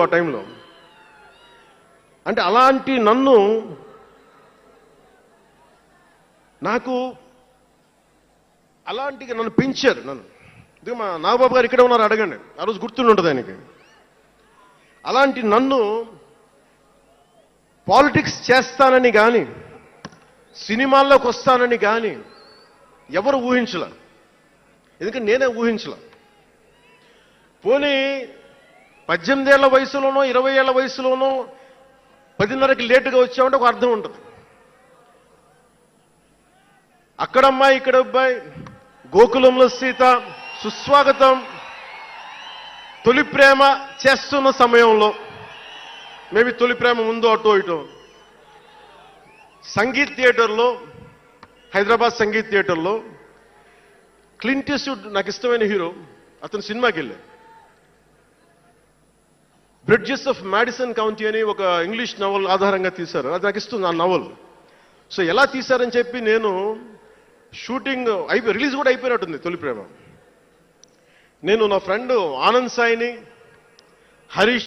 ఆ టైంలో. అంటే అలాంటి నన్ను నాకు అలాంటి నన్ను పెంచారు నన్ను. ఇదిగో మా నాగబాబు గారు ఇక్కడే ఉన్నారు అడగండి. ఆ రోజు గుర్తుండి ఆయనకి. అలాంటి నన్ను పాలిటిక్స్ చేస్తానని కానీ సినిమాల్లోకి వస్తానని కానీ ఎవరు ఊహించలే? ఎందుకంటే నేనే ఊహించలే. పోనీ పద్దెనిమిదేళ్ళ వయసులోనో ఇరవై ఏళ్ళ వయసులోనో పదిన్నరకి లేటుగా వచ్చామంటే ఒక అర్థం ఉంటుంది. అక్కడమ్మాయి ఇక్కడ అబ్బాయి గోకులంలో సీత సుస్వాగతం తొలి ప్రేమ చేస్తున్న సమయంలో మేబీ తొలి ప్రేమ ముందు అటో ఇటో. సంగీత్ థియేటర్లో హైదరాబాద్ సంగీత్ థియేటర్లో క్లింట్ నాకు ఇష్టమైన హీరో అతను సినిమాకి వెళ్ళా బ్రిడ్జెస్ ఆఫ్ మ్యాడిసన్ కౌంటీ అని ఒక ఇంగ్లీష్ నవల్ ఆధారంగా తీశారు. అది నాకు ఇస్తుంది ఆ నవల్ సో ఎలా తీశారని చెప్పి నేను షూటింగ్ అయిపోయి రిలీజ్ కూడా అయిపోయినట్టుంది తొలి ప్రేమ. నేను నా ఫ్రెండ్ ఆనంద్ సాయిని హరీష్